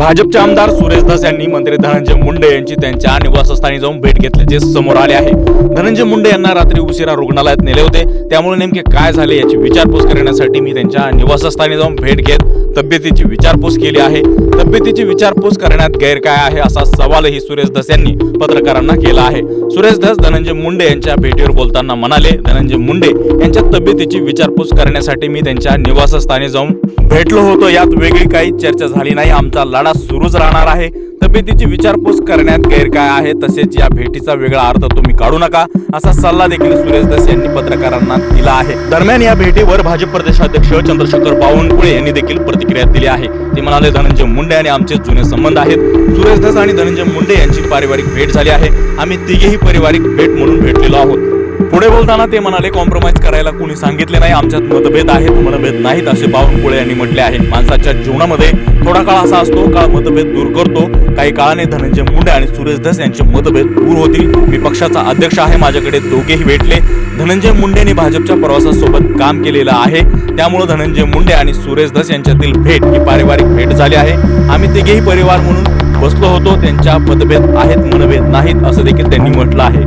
भाजपचे आमदार सुरेश दास यांनी मंत्री धनंजय मुंडे यांची त्यांच्या निवासस्थानी जाऊन भेट घेतल्याचे समोर आले आहे. धनंजय मुंडे यांना रात्री उशिरा रुग्णालयात नेले होते. त्यामुळे नेमके काय झाले याची विचारपूस करण्यासाठी मी त्यांच्या निवासस्थानी जाऊन भेट घेत तब्येतीची विचारपूस केली आहे. तब्येतीची विचारपूस करण्यात गैर काय आहे असा सवालही सुरेश धस यांनी पत्रकारांना केला आहे. सुरेश धस धनंजय मुंडे यांच्या भेटीवर बोलताना म्हणाले धनंजय मुंडे यांच्या तब्येतीची विचारपूस करण्यासाठी मी त्यांच्या निवासस्थानी जाऊन भेटलो होतो. यात वेगळी काही चर्चा झाली नाही. आमचा लढा सुरूच राहणार आहे. तब्येतीची विचारपूस करण्यात गैर काय आहे तसेच या भेटीचा वेगळा अर्थ तुम्ही काढू नका असा सल्ला देखील सुरेश दस यांनी पत्रकारांना दिला आहे. दरम्यान या भेटीवर भाजप प्रदेशाध्यक्ष चंद्रशेखर बावनकुळे यांनी देखील प्रतिक्रिया दिली आहे. ते म्हणाले धनंजय मुंडे आणि आमचे जुने संबंध आहेत. सुरेश दस आणि धनंजय मुंडे यांची पारिवारिक भेट झाली आहे. आम्ही तिघेही पारिवारिक भेट म्हणून भेटलेलो आहोत. पुढे बोलताना ते म्हणाले कॉम्प्रोमाइज करायला कोणी सांगितले नाही. आमच्यात मतभेद आहेत. मतभेद नाहीत असे बावनकुळे यांनी म्हटले आहे. माणसाच्या जीवनामध्ये थोडा काळ असा असतो काळ मतभेद दूर करतो. काही काळाने धनंजय मुंडे आणि सुरेश धस यांचे मतभेद दूर होतील. मी पक्षाचा अध्यक्ष आहे. माझ्याकडे दोघेही भेटले. धनंजय मुंडेंनी भाजपच्या प्रवासासोबत काम केलेलं आहे. त्यामुळे धनंजय मुंडे आणि सुरेश धस यांच्यातील भेट ही पारिवारिक भेट झाली आहे. आम्ही तिघेही परिवार म्हणून बसलो होतो. त्यांच्या मतभेद आहेत मनभेद नाहीत असं देखील त्यांनी म्हटलं आहे.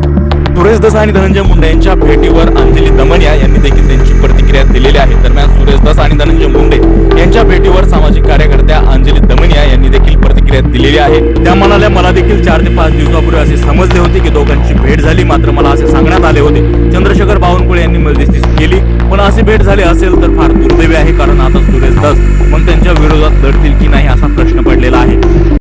सुरेश दस आणि धनंजय मुंडे यांच्या भेटीवर अंजली दमनिया यांनी देखील त्यांची प्रतिक्रिया दिलेली आहे. दरम्यान सुरेश दस आणि धनंजय मुंडे यांच्या भेटीवर सामाजिक कार्यकर्त्या अंजली दमनिया यांनी देखील प्रतिक्रिया दिलेली आहे. त्या म्हणाल्या मला देखील चार ते पाच दिवसापूर्वी असे समजले होते की दोघांची भेट झाली. मात्र मला असे सांगण्यात आले होते. चंद्रशेखर बावनकुळे यांनी मध्यस्थी केली. पण अशी भेट झाली असेल तर फार दुर्दैवी आहे. कारण आता सुरेश दस मग त्यांच्या